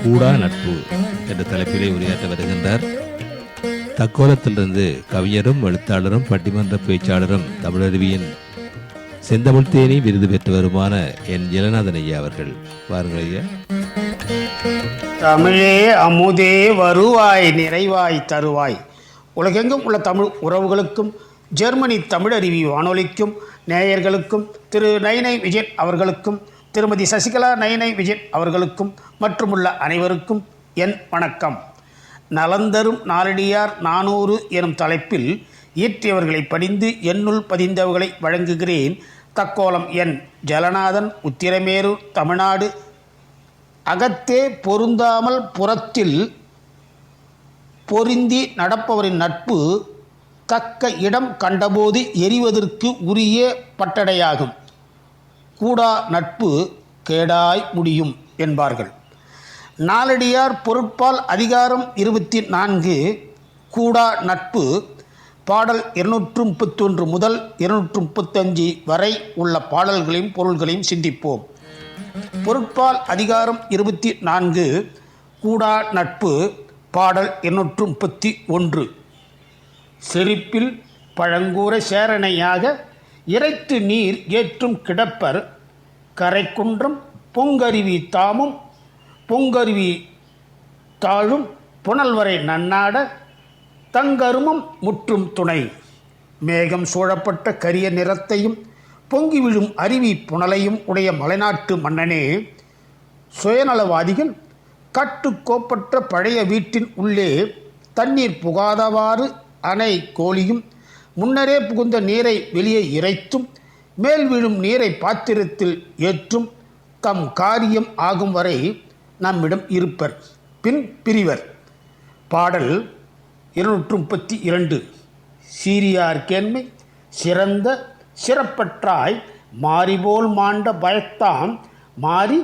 கூடா நட்பு என்ற தலைப்பிலே உரையாற்ற வருகின்றார். தக்கோலத்திலிருந்து கவிஞரும் எழுத்தாளரும் பட்டிமன்ற பேச்சாளரும் தமிழருவியின் செந்தமிழ் தேனி விருது பெற்றவருமான என் ஜெகநாதன் ஐயா அவர்கள். பாருங்கள் ஐயா. தமிழே அமுதே வருவாய் நிறைவாய் தருவாய். உலகெங்கும் உள்ள தமிழ் உறவுகளுக்கும் ஜெர்மனி தமிழருவி வானொலிக்கும் நேயர்களுக்கும் திரு நைனை விஜயன் அவர்களுக்கும் திருமதி சசிகலா நயனை விஜயன் அவர்களுக்கும் மற்றுமுள்ள அனைவருக்கும் என் வணக்கம். நலந்தரும் நாளடியார் நானூறு எனும் தலைப்பில் இயற்றியவர்களை படிந்து என்னுள் பதிந்தவர்களை வழங்குகிறேன். தக்கோலம் என் ஜலநாதன் உத்திரமேரூர் தமிழ்நாடு. அகத்தே பொருந்தாமல் புறத்தில் பொருந்தி நடப்பவரின் நட்பு தக்க இடம் கண்டபோது எரிவதற்கு உரிய பட்டடையாகும். கூடா நட்பு கேடாய் முடியும் என்பார்கள். நாலடியார் பொருட்பால் அதிகாரம் இருபத்தி நான்கு கூடா நட்பு பாடல் இருநூற்று முப்பத்தொன்று முதல் இருநூற்று முப்பத்தஞ்சு வரை உள்ள பாடல்களையும் பொருள்களையும் சிந்திப்போம். பொருட்பால் அதிகாரம் இருபத்தி நான்கு கூடா நட்பு பாடல் இருநூற்று முப்பத்தி ஒன்று. செரிப்பில் பழங்கூர சேரணையாக இறைத்து நீர் ஏற்றும் கிடப்பர் கரைக்குன்றம் பொங்கருவி தாமும் பொங்கருவி தாழும் புனல்வரை நன்னாட தங்கருமம் முற்றும் துணை. மேகம் சூழப்பட்ட கரிய நிறத்தையும் பொங்கி விழும் அருவி புனலையும் உடைய மலைநாட்டு மன்னனே சுயநலவாதிகள் கட்டுக்கோப்பற்ற பழைய வீட்டின் உள்ளே தண்ணீர் புகாதவாறு அணை கோழியும் முன்னரே புகுந்த நீரை வெளியே இறைத்தும் மேல் விழும் நீரை பாத்திரத்தில் ஏற்றும் தம் காரியம் ஆகும் வரை நம்மிடம் இருப்பர் பின் பிரிவர். பாடல் இருநூற்று முப்பத்தி இரண்டு சீரியார் கேண்மை சிறந்த சிறப்பற்றாய் மாறிபோல் மாண்ட பயத்தாம் மாறி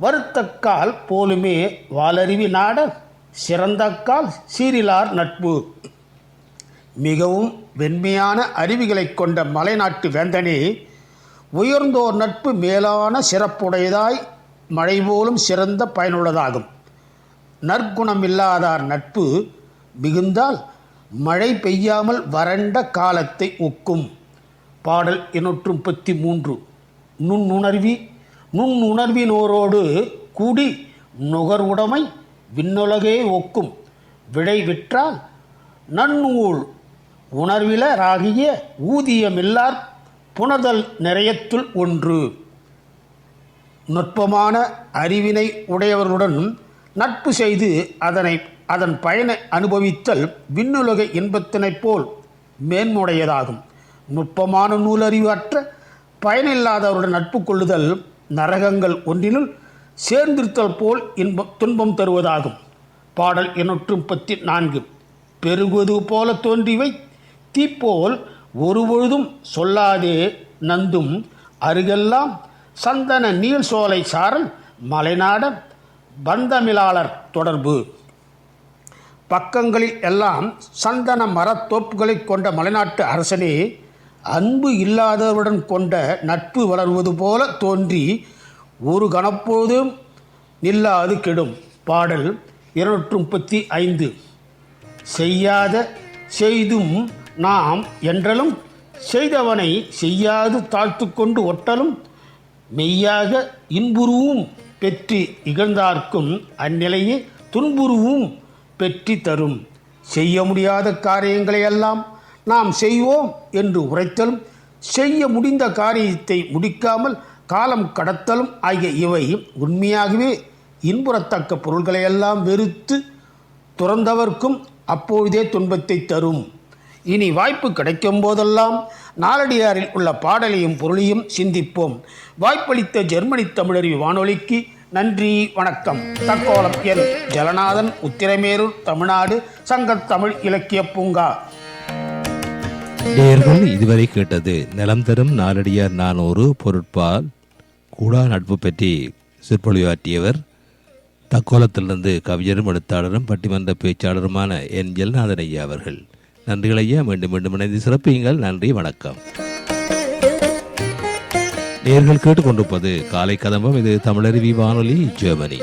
வருத்தக்கால் போலுமே வாலறிவி நாட சிறந்தக்கால் சீரிலார் நட்பு. மிகவும் வெண்மையான அருவிகளைக் கொண்ட மலைநாட்டு வேந்தனே உயர்ந்தோர் நட்பு மேலான சிறப்புடையதாய் மழை போலும் சிறந்த பயனுள்ளதாகும். நற்குணமில்லாதார் நட்பு மிகுந்தால் மழை பெய்யாமல் வறண்ட காலத்தை ஒக்கும். பாடல் இருநூற்று முப்பத்தி மூன்று. நுண்ணுணர்வி நுண்ணுணர்வினோரோடு கூடி நுகர்வுடைமை விண்ணுலகே ஒக்கும். விடை விற்றால் நன்னூல் உணர்விலராகிய ஊதியமில்லார் புணர்தல் நிறையத்துள் ஒன்று. நுட்பமான அறிவினை உடையவர்களுடன் நட்பு செய்து அதனை அதன் பயனை அனுபவித்தல் விண்ணுலக இன்பத்தினைப் போல் மேன்முடையதாகும். நுட்பமான நூலறிவற்ற பயனில்லாதவருடன் நட்பு கொள்ளுதல் நரகங்கள் ஒன்றினுள் சேர்ந்திருத்தல் போல் இன்பம் துன்பம் தருவதாகும். பாடல் இருநூற்று முப்பத்தி நான்கு. பெருகுவது போல தோன்றிவை தீப்போல் ஒருபொழுதும் சொல்லாதே நந்தும் அருகெல்லாம் சந்தன நீள் சோலை சாரல் மலைநாட பந்தமிலாளர் தொடர்பு. பக்கங்களில் எல்லாம் சந்தன மரத்தோப்புகளை கொண்ட மலைநாட்டு அரசனே அன்பு இல்லாதவருடன் கொண்ட நட்பு வளர்வது போல தோன்றி ஒரு கணப்போதும் நில்லாது கெடும் பாடல் இருநூற்று முப்பத்தி ஐந்து. செய்யாத செய்தும் நாம் என்றலும் செய்தவனை செய்யாது தாழ்த்து கொண்டு ஒட்டலும் மெய்யாக இன்புருவும் பெற்றி இகழ்ந்தார்க்கும் அந்நிலையே துன்புருவும் பெற்றி தரும். செய்ய முடியாத காரியங்களை எல்லாம் நாம் செய்வோம் என்று உரைத்தலும் செய்ய முடிந்த காரியத்தை முடிக்காமல் காலம் கடத்தலும் ஆகிய இவை உண்மையாகவே இன்புறத்தக்க பொருள்களையெல்லாம் வெறுத்து துறந்தவர்க்கும் அப்பொழுதே துன்பத்தை தரும். இனி வாய்ப்பு கிடைக்கும் போதெல்லாம் நாலடியாரில் உள்ள பாடலையும் பொருளையும் சிந்திப்போம். வாய்ப்பளித்த ஜெர்மனி தமிழறிவு வானொலிக்கு நன்றி வணக்கம். தக்கோலம் என் ஜலநாதன் உத்திரமேரூர் தமிழ்நாடு சங்கத்தமிழ் இலக்கிய பூங்கா. நேர்கள் இதுவரை கேட்டது நிலம் தரும் நாலடியார் நானூறு பொருட்பால் கூடா நட்பு பற்றி சிற்பொழிவாற்றியவர் தக்கோலத்திலிருந்து கவிஞரும் எழுத்தாளரும் பட்டிமன்ற பேச்சாளருமான என் ஜெல்நாதன் ஐயா அவர்கள். நன்றிகள் ஐயா. மீண்டும் மீண்டும் இணைந்து சிறப்பியுங்கள். நன்றி வணக்கம். நேர்கள் கேட்டுக்கொண்டிருப்பது காலை கதம்பம். இது தமிழருவி வானொலி ஜெர்மனி.